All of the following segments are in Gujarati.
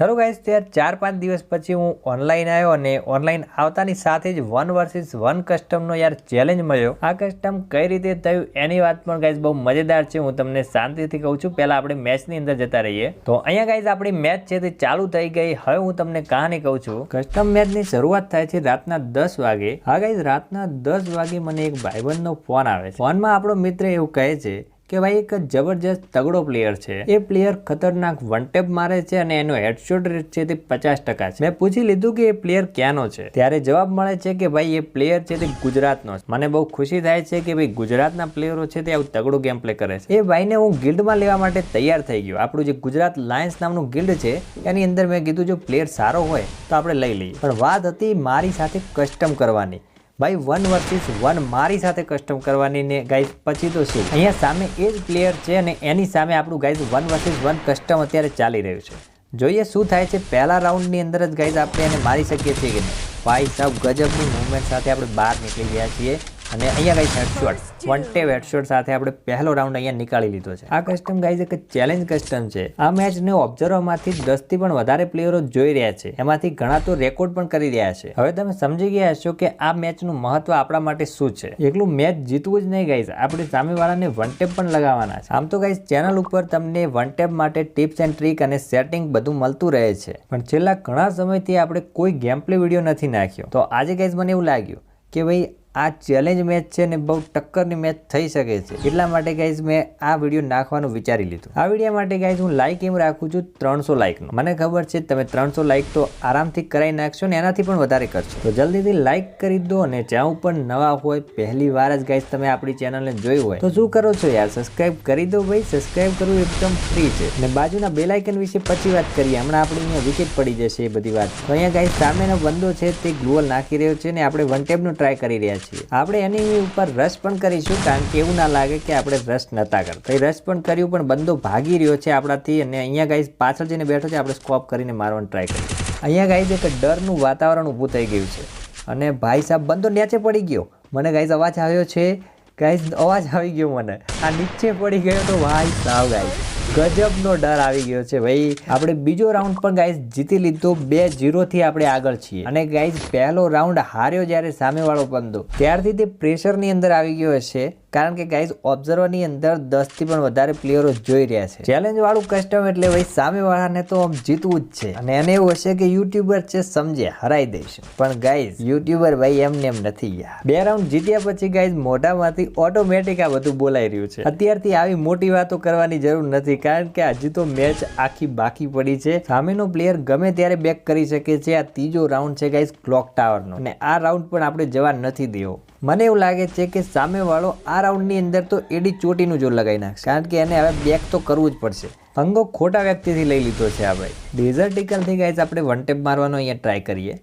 હેલો ગાઈઝ ત્યારે ચાર પાંચ દિવસ પછી હું ઓનલાઈન આવ્યો અને ઓનલાઈન આવતાની સાથે જ વન વર્સિસ વન કસ્ટમનો યાર ચેલેન્જ મળ્યો. આ કસ્ટમ કઈ રીતે થયું એની વાત પણ ગાઈઝ બહુ મજેદાર છે. હું તમને શાંતિથી કહું છું, પહેલાં આપણે મેચની અંદર જતા રહીએ. તો અહીંયા ગાઈઝ આપણી મેચ છે તે ચાલુ થઈ ગઈ. હવે હું તમને કહાની કહું છું. કસ્ટમ મેચની શરૂઆત થાય છે રાતના દસ વાગે. હા ગાઈઝ રાતના દસ વાગે મને એક ભાઈબંધનો ફોન આવે છે. ફોનમાં આપણો મિત્ર એવું કહે છે કે ભાઈ એક જબરજસ્ત તગડો પ્લેયર છે. એ પ્લેયર ખતરનાક વન ટેપ મારે છે અને એનો હેડશોટ રેટ છે તે પચાસ ટકા છે. મેં પૂછી લીધું કે એ પ્લેયર ક્યાંનો છે. ત્યારે જવાબ મળે છે કે ભાઈ, એ પ્લેયર છે તે ગુજરાતનો છે. મને બહુ ખુશી થાય છે કે ભાઈ, ગુજરાતના પ્લેયરો છે તે આવું તગડું ગેમ પ્લે કરે છે. એ ભાઈને હું ગિલ્ડમાં લેવા માટે તૈયાર થઈ ગયો. આપણું જે ગુજરાત લાયન્સ નામનું ગિલ્ડ છે, એની અંદર મેં કીધું જો પ્લેયર સારો હોય, તો આપણે લઈ લઈએ. પણ વાત હતી મારી સાથે કસ્ટમ કરવાની. ભાઈ વન વર્સિસ વન મારી સાથે કસ્ટમ કરવાની ને ગાઈઝ પછી તો શું? અહીંયા સામે એ જ પ્લેયર છે અને એની સામે આપણું guys one versus one custom અત્યારે ચાલી રહ્યું છે. જોઈએ શું થાય છે, પહેલા રાઉન્ડની અંદર જ ગાઈઝ આપણે એને મારી શકીએ છીએ કે નહીં? ભાઈ સાહેબ, ગજબની મૂવમેન્ટ સાથે આપણે બહાર નીકળી ગયા છીએ. અને અહીંયા guys headshot one tap headshot સાથે આપણે પહેલો રાઉન્ડ અહીંયા નીકાળી લીધો છે. આ કસ્ટમ ગાઈઝ એક ચેલેન્જ કસ્ટમ છે. આ મેચને ઓબ્ઝર્વમાંથી દસથી પણ વધારે પ્લેયરો જોઈ રહ્યા છે. એમાંથી ઘણા તો રેકોર્ડ પણ કરી રહ્યા છે. હવે તમે સમજી ગયા હશો કે આ મેચનું મહત્વ આપણા માટે શું છે? એકલું મેચ જીતવું જ નહીં ગાઈઝ આપણે સામેવાળાને વન ટેપ પણ લગાવવાના છે. આમ તો ગાઈઝ ચેનલ ઉપર તમને વન ટેપ માટે ટિપ્સ એન્ડ ટ્રીક અને સેટિંગ બધું મળતું રહે છે. પણ છેલ્લા ઘણા સમયથી આપણે કોઈ ગેમ પ્લે વીડિયો નથી નાખ્યો. તો આજે ગાઈઝ મને એવું લાગ્યું કે ભાઈ આ ચેલેન્જ મેચ છે ને બહુ ટક્કરની મેચ થઈ શકે છે. એટલા માટે ગાઈઝ મેં આ વીડિયો નાખવાનું વિચારી લીધું. આ વીડિયો માટે ગાઈઝ હું લાઇક એમ રાખું છું ત્રણસો લાઇકનો મને ખબર છે તમે ત્રણસો લાઇક તો આરામથી કરાવી નાખશો ને એનાથી પણ વધારે કરશો. તો જલ્દીથી લાઇક કરી દો અને જ્યાં ઉપર નવા હોય, પહેલી વાર જ ગાઈઝ તમે આપણી ચેનલને જોઈ હોય, તો શું કરો છો યાર? સબસ્ક્રાઇબ કરી દો ભાઈ. સબસ્ક્રાઇબ કરવું એકદમ ફ્રી છે. અને બાજુના બેલાઇકન વિશે પછી વાત કરીએ. હમણાં આપણી અહીંયા વિકેટ પડી જશે એ બધી વાત. તો અહીંયા ગાઈઝ સામેનો બંદો છે તે ગ્લોઅલ નાખી રહ્યો છે ને આપણે વન ટેપનું ટ્રાય કરી રહ્યા છીએ આપણે એની ઉપર રસ પણ કરીશું, કારણ કે એવું ના લાગે કે આપણે રસ નતા કરતા. રસ પણ કર્યું, પણ બંદો ભાગી રહ્યો છે આપણાથી અને અહીંયા ગાઈઝ પાછળ જઈને બેઠો છે, આપણે સ્કોપ કરીને મારવાનું ટ્રાય કરીએ. અહીંયા ગાઈઝ એક ડરનું વાતાવરણ ઊભું થઈ ગયું છે. અને ભાઈ સાહેબ, બંદો નીચે પડી ગયો. મને ગાઈઝ અવાજ આવ્યો છે. ગાઈઝ અવાજ આવી ગયો મને. આ નીચે પડી ગયો તો ભાઈ સાવ ગાઈઝ ગજબનો ડર આવી ગયો છે ભાઈ. આપણે બીજો રાઉન્ડ પણ ગાઈઝ જીતી લીધો. બે જીરોથી આપણે આગળ છીએ. અને ગાઈઝ પહેલો રાઉન્ડ હાર્યો જ્યારે સામેવાળો બંદો. ત્યારથી તે પ્રેશરની અંદર આવી ગયો હશે. કારણ કે ગાઈઝ ઓબ્ઝર્વરની અંદર દસથી પણ વધારે પ્લેયરો જોઈ રહ્યા છે. ચેલેન્જ વાળું કસ્ટમ એટલે ભાઈ, સામેવાળાને તો આમ જીતવું જ છે. અને એને એવું હશે કે યુટ્યુબર છે સમજે, હરાઈ દઈશ પણ ગાઈઝ યુટ્યુબર ભાઈ એમને એમ નથી યાર. બે રાઉન્ડ જીત્યા પછી ગાઈઝ મોઢામાંથી ઓટોમેટિક આ બધું બોલાઈ રહ્યું છે. અત્યારથી આવી મોટી વાતો કરવાની જરૂર નથી, કારણ કે હજી તો મેચ આખી બાકી પડી છે. સામેનો પ્લેયર ગમે ત્યારે બેક કરી શકે છે. આ ત્રીજો રાઉન્ડ છે ગાઈઝ ક્લોક ટાવરનો અને આ રાઉન્ડ પણ આપણે જવા નથી દેવો. મને એવું લાગે છે કે સામેવાળો આ રાઉન્ડની અંદર તો એડી ચોટીનું જોર લગાવી નાખશે. કારણ કે એને હવે બેક તો કરવું જ પડશે. અંગો ખોટા વ્યક્તિથી લઈ લીધો છે આ ભાઈ. ડેઝર્ટિકલથી ગાઈઝ આપણે વન ટેપ મારવાનો અહીંયા ટ્રાય કરીએ.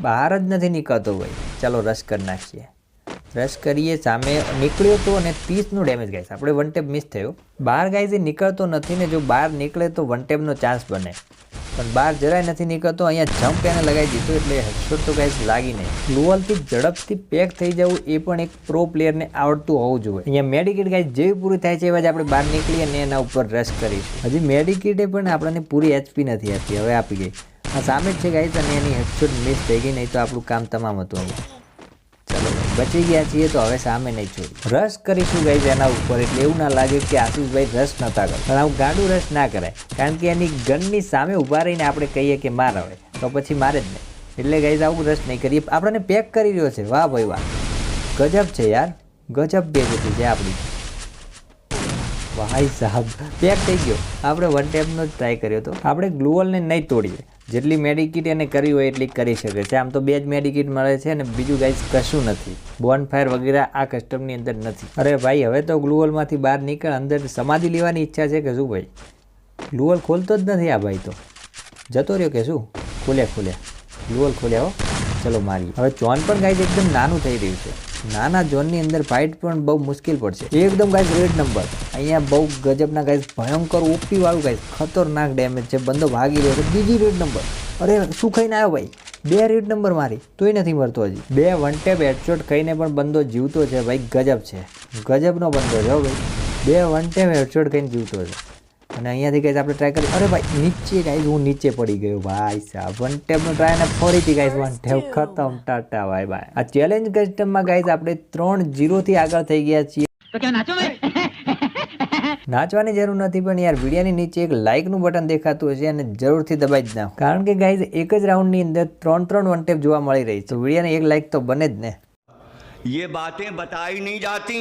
બહાર જ નથી નીકળતો ભાઈ. ચાલો રશ કરી નાખીએ. રશ કરીએ, સામે નીકળ્યો તો અને ત્રીસનું ડેમેજ ગાઈસ આપણે વન ટેપ મિસ થયો. બહાર ગાઈઝ એ નીકળતો નથી ને જો બહાર નીકળે તો વન ટેપનો ચાન્સ બને. પણ બહાર જરાય નથી નીકળતો, અહીંયા જમ્પ એને લગાવી દીધો એટલે હેડશોટ તો ગાઈસ લાગી નહીં. ગ્લોઅલથી ઝડપથી પેક થઈ જવું એ પણ એક પ્રો પ્લેયરને આવડતું હોવું જોઈએ. અહીંયા મેડિકેટ ગાઈસ જેવી પૂરી થાય છે એવા જ આપણે બહાર નીકળીએ અને એના ઉપર રશ કરીશું. હજી મેડિકેટે પણ આપણને પૂરી એચપી નથી આપી, હવે આપી ગઈ. આ સામે જ છે ગાઈસ અને એની હેડશોટ મિસ થઈ ગઈ, નહીં તો આપણું કામ તમામ હતું. અહીંયા ચલો. બચી ગયા છીએ તો હવે સામે નહીં છોડ. રસ કરીશું ગઈ એના ઉપર એટલે એવું ના લાગે કે આશીષભાઈ રસ નતા કરે. પણ આવું ગાડું રસ ના કરાય. કારણ કે એની ગનની સામે ઊભા રહીને આપણે કહીએ કે માર હવે. તો પછી મારે જ નહીં. એટલે ગઈ આવું રસ નહીં કરીએ. આપણને પેક કરી રહ્યો છે. વાહ ભાઈ વાહ. ગજબ છે યાર. ગજબ બેજતી છે આપણી. ભાઈ સાહેબ. પેક થઈ ગયો. આપણે વન ટેપનો જ ટ્રાય કર્યો હતો આપણે ગ્લુઅલને નહીં તોડીએ. જેટલી મેડિકિટ એને કરી હોય એટલી કરી શકે છે. આમ તો બે જ મેડિકિટ મળે છે અને બીજું ગાઈઝ કશું નથી. બોન ફાયર વગેરે આ કસ્ટમની અંદર નથી. અરે ભાઈ, હવે તો ગ્લુઅલમાંથી બહાર નીકળ, અંદર સમાધિ લેવાની ઈચ્છા છે કે શું ભાઈ? ગ્લુઅલ ખોલતો જ નથી આ ભાઈ તો. જતો રહ્યો કે શું? ખોલ્યા ખોલ્યા. ગ્લુઅલ ખોલ્યા હો. ચલો મારી હવે જોન પણ ગાઈઝ એકદમ નાનું થઈ રહ્યું છે. નાના ઝોનની અંદર ફાઇટ પણ બહુ મુશ્કેલ પડશે. એકદમ ગાઈઝ રેડ નંબર અહીંયા બહુ ગજબના ગાઈઝ ભયંકર ઓપીવાળું ગાઈઝ ખતરનાક ડેમેજ છે બંદો ભાગી રહ્યો છે. બીજી રેડ નંબર અરે શું ખાઈને આવ્યો ભાઈ? બે રેડ નંબર મારી તોય નથી મરતો હજી. બે વન ટેપ હેડશોટ ખાઈને પણ બંદો જીવતો છે ભાઈ ગજબ છે. ગજબનો બંદો છે ભાઈ. બે વન ટેપ હેડશોટ ખાઈને જીવતો છે. અને અહીંયાથી ગાઈઝ આપણે ટ્રાય કરી અરે ભાઈ નીચે ગાઈઝ હું નીચે પડી ગયો. ભાઈ સાહેબ વન ટેપનો ટ્રાય અને ફરીથી ગાઈઝ વન ટેપ ખતમ ટાટા ભાઈ ભાઈ આ ચેલેન્જ કસ્ટમમાં ગાઈઝ આપણે ત્રણ જીરોથી આગળ થઈ ગયા છીએ. તો ક્યાં નાચો ભાઈ? નાચવાની જરૂર નથી પણ યાર વિડીયોની નીચે એક લાઇકનું બટન દેખાતું હશે અને જરૂરથી દબાઈ જ નાખો કારણ કે ગાઈઝ એક જ રાઉન્ડની અંદર ત્રણ ત્રણ વન ટેપ જોવા મળી રહી છે તો વિડીયોને એક લાઇક તો બને જ ને ये बातें बताई नहीं जाती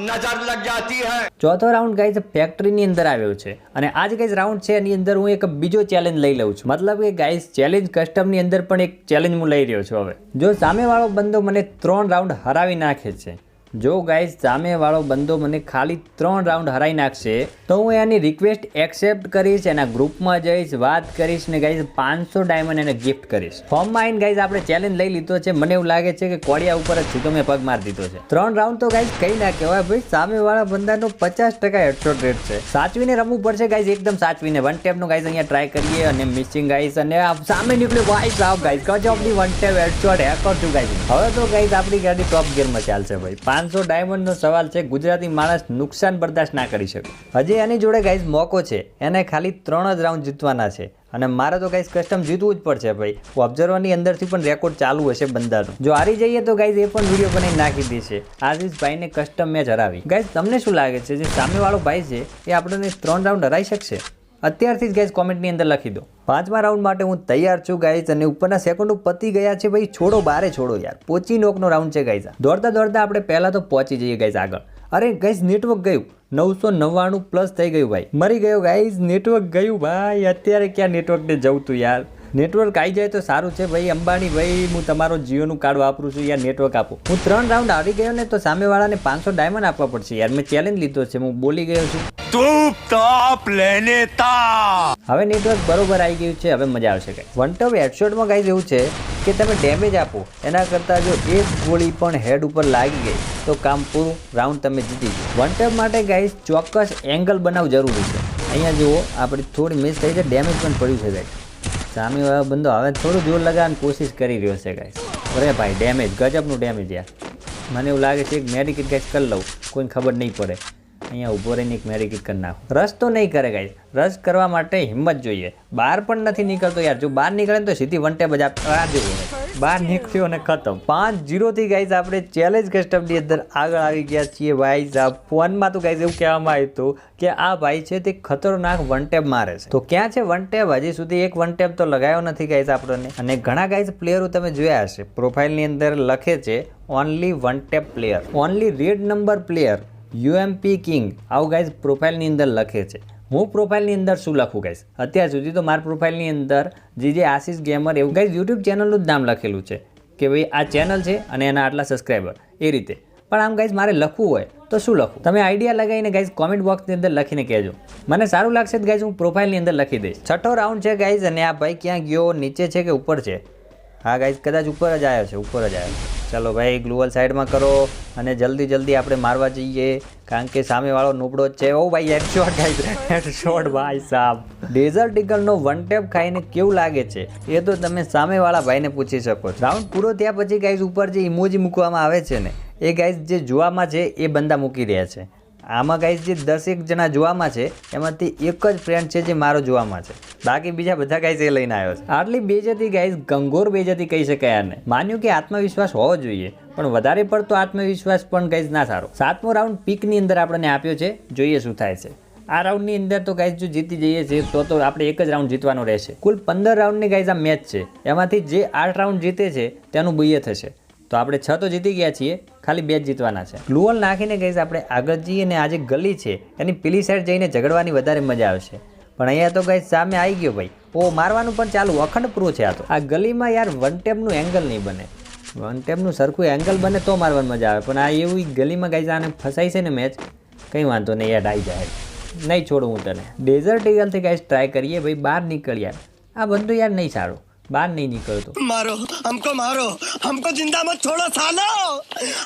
नजर लग जाती है ચોથો રાઉન્ડ ગાઈઝ ફેક્ટરીની અંદર આવ્યો છે અને આ જે ગાઈઝ રાઉન્ડ છે એની અંદર હું એક બીજો ચેલેન્જ લઈ લઉં છું મતલબ કે ગાઈઝ ચેલેન્જ કસ્ટમની અંદર પણ એક ચેલેન્જ હું લઈ રહ્યો છું હવે જો સામેવાળો બંદો મને ત્રણ રાઉન્ડ હરાવી નાખે છે જો ગાઈઝ સામેવાળો બંદો મને ખાલી ત્રણ રાઉન્ડ હરાવી નાખશે, તો હું એની રિક્વેસ્ટ એક્સેપ્ટ કરીશ, એના ગ્રુપમાં જઈશ, વાત કરીશ ને ગાઈઝ પાંચસો ડાયમંડ એને ગિફ્ટ કરીશ. ફોર્મમાં આવીને ગાઈઝ આપણે ચેલેન્જ લઈ લીધો છે. મને એવું લાગે છે કે કોડિયા ઉપર જ છૂટો મેં પગ મારી દીધો છે. ત્રણ રાઉન્ડ તો ગાઈઝ કહી ના કહેવાય, ભાઈ, સામેવાળા બંદાનો પચાસ ટકા હેડશોટ રેટ છે. સાચવીને રમવું પડશે ગાઈઝ એકદમ સાચવીને. વન ટેપનો ગાઈઝ અહીંયા ટ્રાય કરીએ અને મિસિંગ ગાઈઝ અને સામે નીકળ્યું ભાઈ સાહેબ ગાઈઝ ગજબની વન ટેપ હેડશોટ હેકર છું ગાઈઝ હવે તો ગાઈઝ આપણી ગાડી ટોપ ગેરમાં ચાલશે, ભાઈ. પાંચસો ડાયમંડનો સવાલ છે, ગુજરાતી માણસ નુકસાન બરદાશ્ત ના કરી શકે. હજી એની જોડે ગાઈઝ મોકો છે, એને ખાલી ત્રણ જ રાઉન્ડ જીતવાના છે. અને મારે તો ગાઈઝ કસ્ટમ જીતવું જ પડશે ભાઈ. ઓબ્ઝર્વરની અંદરથી પણ રેકોર્ડ ચાલુ હશે બંદાનો જો હારી જઈએ તો ગાઈઝ એ પણ વીડિયો બનાવી નાખી દેશે આશીષ ભાઈને કસ્ટમ મેચ હરાવી. ગાઈઝ તમને શું લાગે છે? જે સામેવાળો ભાઈ છે, એ આપણને ત્રણ રાઉન્ડ હરાઈ શકશે? અત્યારથી જ ગાઈઝ કોમેન્ટની અંદર લખી દો. પાંચમા રાઉન્ડ માટે હું તૈયાર છું ગાઈઝ અને ઉપરના સેકન્ડો પતી ગયા છે ભાઈ. છોડો, બારે છોડો યાર. પોચી નોકનો રાઉન્ડ છે ગાઈઝ દોડતા દોડતા આપણે પહેલાં તો પહોંચી જઈએ ગાઈઝ આગળ. અરે ગાઈઝ નેટવર્ક ગયું. નવસો નવ્વાણું પ્લસ થઈ ગયું ભાઈ. મરી ગયો ગાઈઝ નેટવર્ક ગયું ભાઈ. અત્યારે ક્યાં નેટવર્કને જવું તું યાર? નેટવર્ક આવી જાય તો સારું છે. ભાઈ અંબાણી ભાઈ હું તમારો જીઓનું કાર્ડ વાપરું છું. યાર નેટવર્ક આપો. હું ત્રણ રાઉન્ડ આવી ગયો ને તો સામેવાળાને પાંચસો ડાયમંડ આપવા પડશે. યાર મેં ચેલેન્જ લીધો છે. હું બોલી ગયો છું. તું તાપ લેને તા હવે નેટવર્ક બરોબર આવી ગયું છે. હવે મજા આવશે કઈ. વન ટપ હેડશોટમાં કાંઈ જેવું છે કે તમે ડેમેજ આપો. એના કરતાં જો એક ગોળી પણ હેડ ઉપર લાગી ગઈ તો કામ પૂરું. રાઉન્ડ તમે જીતી ગયો વન ટેપ માટે ગાઈસ ચોક્કસ એંગલ બનાવ જરૂરી છે. અહીંયા જુઓ આપણે થોડી મિસ થઈ છે. ડેમેજ પણ પડ્યું છે ગાઈસ સામે વાળો બંદો હવે થોડું જોર લગાવવાની કોશિશ કરી રહ્યો છે ગાઈઝ અરે ભાઈ ડેમેજ ગજબનું ડેમેજ યાર. મને એવું લાગે છે એક મેડિકેટ ગાઈસ કરી લઉં. કોઈને ખબર નહીં પડે. અહીંયા ઊભો રહીને એક મેડિકેટ કરી નાખો. રસ તો નહીં કરે ગાઈઝ રસ કરવા માટે હિંમત જોઈએ. બહાર પણ નથી નીકળતો યાર. જો બહાર નીકળે તો સીધી વન ટેબ જ આ જુઓ. બહાર નીકળ્યો અને ખતમ. પાંચ જીરોથી ગાઈઝ આપણે ચેલેન્જ કસ્ટમની અંદર આગળ આવી ગયા છીએ. ભાઈ સાહેબ ફોનમાં તો ગાઈઝ એવું કહેવામાં આવ્યું હતું કે આ ભાઈ છે તે ખતરનાક વન ટેપ મારે છે. તો ક્યાં છે વન ટેપ હજી સુધી એક વન ટેપ તો લગાવ્યો નથી ગાઈઝ આપણને. અને ઘણા ગાઈઝ પ્લેયરો તમે જોયા હશે. પ્રોફાઇલની અંદર લખે છે only one tap player only red number player UMP king આવું ગાઈઝ પ્રોફાઇલની અંદર લખે છે. હું પ્રોફાઇલની અંદર શું લખું ગાઈઝ અત્યાર સુધી તો મારા પ્રોફાઇલની અંદર જે જે આશીષ ગેમર એવું ગાઈઝ યુટ્યુબ ચેનલનું જ નામ લખેલું છે કે ભાઈ આ ચેનલ છે અને એના આટલા સબસ્ક્રાઈબર એ રીતે. પણ આમ ગાઈશ મારે લખવું હોય તો શું લખું? તમે આઈડિયા લગાવીને ગાઈઝ કોમેન્ટ બોક્સની અંદર લખીને કહેજો. મને સારું લાગશે તો ગાઈઝ હું પ્રોફાઇલની અંદર લખી દઈશ. છઠ્ઠો રાઉન્ડ છે ગાઈઝ અને આ ભાઈ ક્યાં ગયો, નીચે છે કે ઉપર છે? હા ગાઈઝ કદાચ ઉપર જ આવ્યો છે, ઉપર જ આવ્યો છે. ચાલો, ભાઈ ગ્લુઅલ સાઈડમાં કરો અને જલ્દી જલ્દી આપણે મારવા જઈએ, કારણ કે સામેવાળો નુબડો જ છે. ઓ, ભાઈ હેડશોટ ગાઈઝ હેડશોટ ભાઈ સાહેબ ડેઝર્ટ ઇગલનો વન ટેપ ખાઈને કેવું લાગે છે? એ તો તમે સામેવાળા ભાઈને પૂછી શકો છો. રાઉન્ડ પૂરો થયા પછી ગાઈઝ ઉપર જે ઇમોજી મૂકવામાં આવે છે ને, એ ગાઈઝ જે જોવામાં છે, એ બંદા મૂકી રહ્યા છે. આમાં ગાઈઝ જે દસેક જણા જોવામાં છે, એમાંથી એક જ ફ્રેન્ડ છે જે મારો જોવામાં છે. બાકી બીજા બધા ગાઈઝ એ લઈને આવ્યો છે. આટલી બેજતી ગાઈઝ ગંગોર બેજતી કહી શકાય આને. માન્યું કે આત્મવિશ્વાસ હોવો જોઈએ, પણ વધારે પડતો આત્મવિશ્વાસ પણ ગાઈઝ ના સારો. સાતમો રાઉન્ડ પીકની અંદર આપણને આપ્યો છે, જોઈએ શું થાય છે. આ રાઉન્ડની અંદર તો ગાઈઝ જો જીતી જઈએ છીએ, તો તો આપણે એક જ રાઉન્ડ જીતવાનો રહેશે. કુલ પંદર રાઉન્ડની ગાઈઝ આ મેચ છે. એમાંથી જે આઠ રાઉન્ડ જીતે છે, તેનું બુયે થશે. તો આપણે છ તો જીતી ગયા છીએ, ખાલી બે જ જીતવાના છે. ગ્લુઅલ નાખીને ગઈશ આપણે આગળ જઈએ અને આ જે ગલી છે, એની પેલી સાઈડ જઈને ઝઘડવાની વધારે મજા આવશે. પણ અહીંયા તો ગઈ સામે આવી ગયો ભાઈ. ઓ મારવાનું પણ ચાલુ, અખંડ પૂરું છે આ તો. આ ગલીમાં યાર વન ટેપનું એંગલ નહીં બને. વન ટેપનું સરખું એંગલ બને તો મારવાની મજા આવે. પણ આ એવી ગલીમાં ગઈ આને ફસાય છે ને મેચ કંઈ વાંધો નહીં યાર આવી જાય. નહીં છોડું હું તને. ડેઝર્ટ ઈગલથી ગાઈસ ટ્રાય કરીએ, ભાઈ બહાર નીકળ્યા. આ બધું યાર નહીં સારું. બહાર નહીં નીકળતો मारो हमको मारो हमको जिंदा मत छोड़ो सालो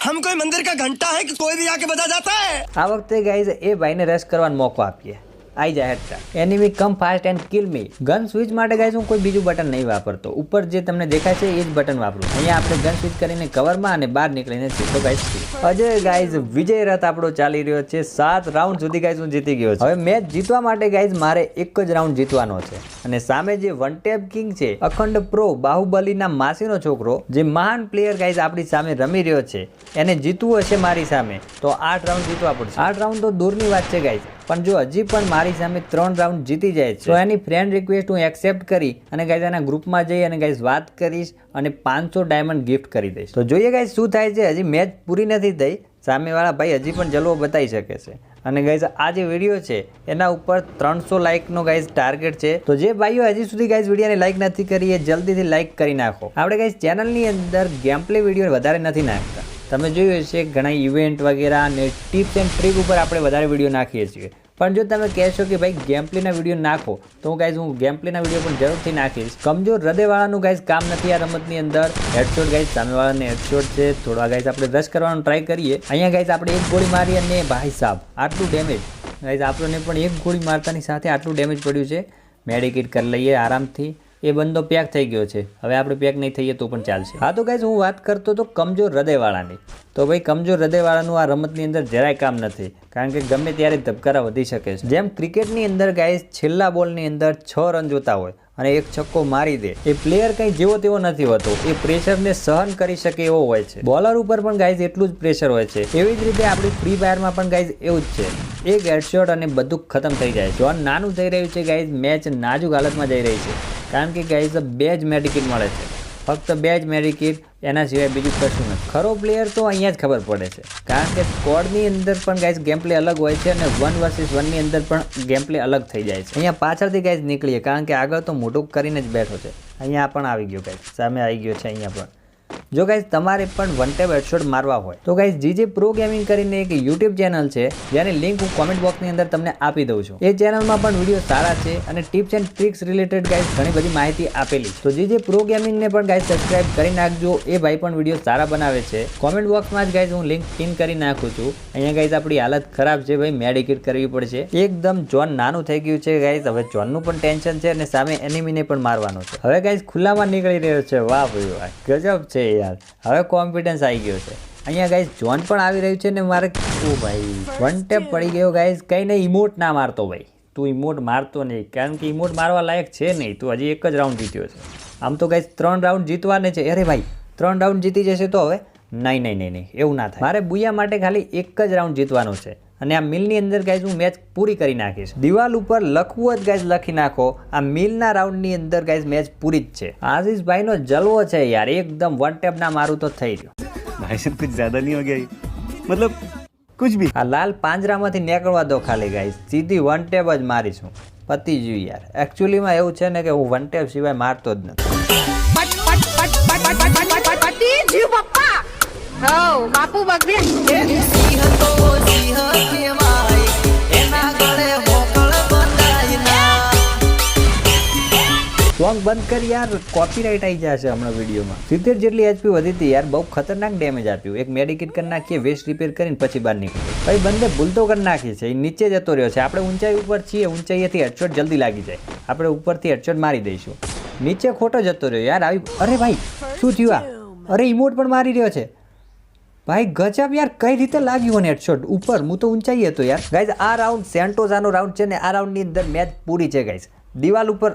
हम कोई मंदिर का घंटा है कि कोई भी आके बजा जाता है આ વખતે ગાઈઝ એ ભાઈને રસ કરવાનો મોકો આપીએ આઈ જાય headshot enemy come fast and kill me gun switch માટે ગાય હું કોઈ બીજું બટન નહીં વાપરતો. ઉપર જે તમને દેખાય છે એ જ બટન વાપરું. અહીંયા આપણે ગન સ્વિચ કરીને કવરમાં અને બહાર નીકળીને સીધો ગાઈઝ અજય ગાઈઝ વિજય રથ આપણો ચાલી રહ્યો છે. સાત રાઉન્ડ સુધી ગાઈઝ હું જીતી ગયો છું. હવે મેચ જીતવા માટે ગાઈઝ મારે એક જ રાઉન્ડ જીતવાનો છે. અને સામે જે વન ટેપ કિંગ છે, અખંડ પ્રો બાહુબલીના માસીનો છોકરો, જે મહાન પ્લેયર ગાઈઝ આપણી સામે રમી રહ્યો છે, એને જીતવું હશે મારી સામે. તો આઠ રાઉન્ડ જીતવા પડશે. આઠ રાઉન્ડ તો દૂરની વાત છે ગાઈઝ પણ જો હજી પણ મારી સામે ત્રણ રાઉન્ડ જીતી જાય તો એની ફ્રેન્ડ રિક્વેસ્ટ હું એક્સેપ્ટ કરી અને ગાઈઝ એના ગ્રુપમાં જઈ અને ગાઈઝ વાત કરીશ અને પાંચસો ડાયમંડ ગિફ્ટ કરી દઈશ. તો જોઈએ ગાઈઝ શું થાય છે, હજી મેચ પૂરી નથી થઈ, સામેવાળા ભાઈ હજી પણ જલવો બતાવી શકે છે. અને ગાઈઝ આ જે વીડિયો છે, એના ઉપર ત્રણસો લાઇકનો ગાઈઝ ટાર્ગેટ છે. તો જે ભાઈઓ હજી સુધી ગાઈઝ વિડીયોને લાઇક નથી કરી, એ જલ્દીથી લાઇક કરી નાખો. આપણે ગાઈઝ ચેનલની અંદર ગેમ વીડિયો વધારે નથી નાખતા. તમે જોયું હશે, ઘણા ઇવેન્ટ વગેરે અને ટિપ્સ એન્ડ ટ્રીક ઉપર આપણે વધારે વીડિયો નાખીએ છીએ. પણ જો તમે કહેશો કે ભાઈ ગેમ્પલીના વીડિયો નાખો, તો હું ગાઈઝ હું ગેમ વીડિયો પણ જરૂરથી નાખીશ. કમજોર હૃદયવાળાનું ગાઈઝ કામ નથી આ રમતની અંદર. હેડશોટ ગાઈઝ સામેવાળાને હેડશોટ છે. થોડા ગાઈઝ આપણે રશ કરવાનો ટ્રાય કરીએ. અહીંયા ગાઈઝ આપણે એક ગોળી મારી અને ભાઈ સાહેબ આટલું ડેમેજ ગાઈઝ આપણને પણ એક ગોળી મારતાની સાથે આટલું ડેમેજ પડ્યું છે. મેડિકેટ કરી લઈએ આરામથી. એ બંદો પેક થઈ ગયો છે. હવે આપણે પેક નહીં થઈએ તો પણ ચાલશે. હા, તો ગાઈઝ હું વાત કરતો તો કમજોર હૃદયવાળાની. તો ભાઈ, કમજોર હૃદયવાળાનું આ રમતની અંદર જરાય કામ નથી. કારણ કે ગમે ત્યારે ધબકારા વધી શકે છે. જેમ ક્રિકેટની અંદર ગાઈઝ છેલ્લા બોલની અંદર છ રન જોતા હોય અને એક છક્કો મારી દે, એ પ્લેયર કંઈ જેવો તેવો નથી હોતો. એ પ્રેશરને સહન કરી શકે એવો હોય છે. બોલર ઉપર પણ ગાઈઝ એટલું જ પ્રેશર હોય છે. એવી જ રીતે આપણી ફ્રી ફાયરમાં પણ ગાઈઝ એવું જ છે. એક હેડશોટ અને બધું ખતમ થઈ જાય જોન નાનું થઈ રહ્યું છે ગાઈઝ મેચ નાજુક હાલતમાં જઈ રહી છે. કારણ કે ગાઈઝ બે જ મેડિકિટ મળે છે. ફક્ત બે જ મેડિકિટ એના સિવાય બીજું કશું નથી. ખરો પ્લેયર તો અહીંયા જ ખબર પડે છે. કારણ કે સ્કોડની અંદર પણ ગાઈઝ ગેમ પ્લે અલગ હોય છે અને વન વર્સિસ વનની અંદર પણ ગેમ પ્લે અલગ થઈ જાય છે. અહીંયા પાછળથી ગાઈઝ નીકળીએ, કારણ કે આગળ તો મોટું કરીને જ બેઠો છે. અહીંયા પણ આવી ગયો ગાઈઝ સામે આવી ગયો છે અહીંયા પણ. જો ગાઈઝ તમારે પણ વન ટેપ હેડશોટ મારવા હોય, તો ગાઈઝ જીજે પ્રો ગેમિંગ કરીને એક યુટ્યુબ ચેનલ છે, જેની લિંક હું કોમેન્ટ બોક્સની અંદર તમને આપી દઉં છું. એ ચેનલમાં પણ વીડિયો સારા છે અને tips and tricks related guys ઘણી બધી માહિતી આપેલી છે. તો જીજે પ્રો ગેમિંગને પણ ગાઈઝ સબસ્ક્રાઇબ કરી નાખજો. એ ભાઈ પણ વીડિયો સારા બનાવે છે. કોમેન્ટ બોક્સમાં જ ગાઈઝ હું લિંક પિન કરી નાખું છું. અહીંયા ગાઈઝ આપણી હાલત ખરાબ છે ભાઈ મેડિકેટ કરવી પડશે. એકદમ જોન નાનું થઈ ગયું છે ગાઈઝ હવે જોનનું પણ ટેન્શન છે અને સામે એનિમીને પણ મારવાનું છે. હવે ગાઈઝ ખુલ્લામાં નીકળી રહ્યો છે. વાહ ભાઈ, વાહ. ગજબ છે યાર. હવે કોમ્પિટન્સ આવી ગયો છે. અહીંયા ગાઈઝ જોન પણ આવી રહ્યું છે ને મારે ઓ ભાઈ વન ટેપ પડી ગયો ગાઈઝ કંઈ નહીં ઇમોટ ના મારતો ભાઈ. તું ઇમોટ મારતો નહીં. કારણ કે ઇમોટ મારવા લાયક છે નહીં. તું હજી એક જ રાઉન્ડ જીત્યો છે. આમ તો ગાઈઝ ત્રણ રાઉન્ડ જીતવાને છે. અરે ભાઈ, ત્રણ રાઉન્ડ જીતી જશે તો હવે નહીં નહીં નહીં નહીં. એવું ના થાય. મારે બુયા માટે ખાલી એક જ રાઉન્ડ જીતવાનો છે. અને આ મિલની અંદર ગાઈઝ હું મેચ પૂરી કરી નાખીશ દિવાલ ઉપર લખવું જ ગાઈઝ લખી નાખો આ મિલના રાઉન્ડની અંદર ગાઈઝ મેચ પૂરી જ છે આશીષભાઈનો જલવો છે યાર એકદમ વન ટેપના મારું તો થઈ ગયું ભાઈ સાહેબ કુછ જ્યાદા નહીં હો ગયા મતલબ કુછ ભી આ લાલ પાંજરામાંથી નીકળવા દો ખાલી ગાઈઝ સીધી વન ટેપ જ મારીશું પતી ગયું યાર એકચ્યુઅલીમાં એવું છે ને કે હું વન ટેપ સિવાય મારતો જ નથી બાપુ બગડે બંધ કર યાર. કોપીરાઇટ આવી જશે હમણાં વિડીયોમાં. સિત્તેર જેટલી એચપી વધી હતી યાર. બહુ ખતરનાક ડેમેજ આપ્યું. એક મેડિકેટ કરી નાખીએ વેસ્ટ રિપેર કરીને પછી બહાર નીકળીએ. ભાઈ, બંને ભૂલ તો કરી નાખી છે. એ નીચે જતો રહ્યો છે. આપણે ઊંચાઈ ઉપર છીએ. ઊંચાઈએથી હેડશોટ જલ્દી લાગી જાય. આપણે ઉપરથી હેડશોટ મારી દઈશું. નીચે ખોટો જતો રહ્યો. યાર, આવી અરે ભાઈ, શું થયું આ? અરે ઇમોટ પણ મારી રહ્યો છે. ભાઈ, ગજબ યાર. કઈ રીતે લાગ્યું અને હેડશોટ ઉપર. હું તો ઊંચાઈ હતો યાર. ગાઈઝ આ રાઉન્ડ સેન્ટોઝાનો રાઉન્ડ છે ને આ રાઉન્ડની અંદર મેચ પૂરી છે ગાઈઝ દિવાલ ઉપર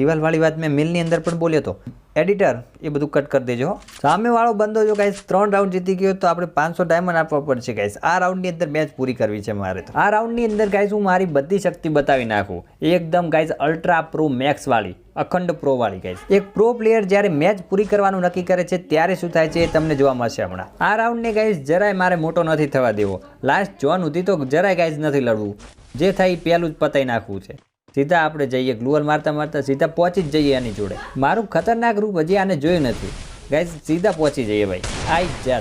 દિવાલવાળી વાત મેં મિલની અંદર પણ બોલ્યો હતો એડિટર એ બધું કટ કરી દેજો સામેવાળો બંદો જો ગાઈસ ત્રણ રાઉન્ડ જીતી ગયો તો આપણે પાંચસો ડાયમંડ આપવા પડશે ગાઈસ આ રાઉન્ડની અંદર મેચ પૂરી કરવી છે મારે તો. આ રાઉન્ડની અંદર ગાઈસ હું મારી બધી શક્તિ બતાવી નાખું. એકદમ ગાઈસ અલ્ટ્રા પ્રો મેક્સ વાળી, અખંડ પ્રો વાળી ગાઈઝ એક પ્રો પ્લેયર જ્યારે મેચ પૂરી કરવાનું નક્કી કરે છે ત્યારે શું થાય છે એ તમને જોવા મળશે હમણાં. આ રાઉન્ડને ગાઈસ જરાય મારે મોટો નથી થવા દેવો. લાસ્ટ જોન સુધી તો જરાય ગાઈસ નથી લડવું. જે થાય એ પહેલું જ પતાવી નાખવું છે. સીધા આપણે જઈએ ગ્લુઅલ મારતા મારતા સીધા પહોંચી જ જઈએ એની જોડે. મારું ખતરનાક રૂપ હજી આને જોયું નથી. ગાઈઝ સીધા પહોંચી જઈએ ભાઈ. આઈ જ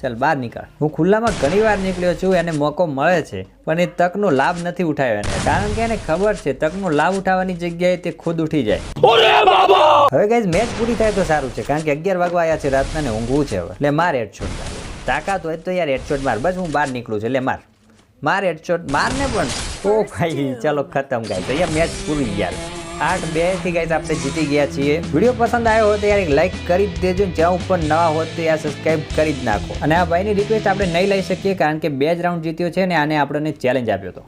ચાલ બહાર નીકળ. હું ખુલ્લામાં ઘણી વાર નીકળ્યો છું એને મોકો મળે છે પણ એ તકનો લાભ નથી ઉઠાવ્યો એને. કારણ કે એને ખબર છે તકનો લાભ ઉઠાવવાની જગ્યાએ તે ખુદ ઉઠી જાય. હવે ગાઈઝ મેચ પૂરી થાય તો સારું છે કારણ કે અગિયાર વાગવા આવ્યા છે રાતના ને ઊંઘવું છે હવે. એટલે માર હેડશોટ તાકાત હોય તો યાર હેડશોટ માર. બસ હું બહાર નીકળું છું. એટલે માર. માર હેડશોટ માર ને પણ. ઓ ભાઈ ચાલો ખતમ ગાઈસ અહીંયા મેચ પૂરી યાર આઠ બેથી ગાઈસ આપણે જીતી ગયા છીએ. વીડિયો પસંદ આવ્યો હોય તો યાર એક લાઈક કરી દેજો. જ્યાં ઉપર નવા હોત તો યાર સબસ્ક્રાઇબ કરી જ નાખો. અને આ ભાઈની રિક્વેસ્ટ આપણે નહીં લઈ શકીએ કારણ કે બે જ રાઉન્ડ જીત્યો છે ને આને આપણને ચેલેન્જ આપ્યો હતો.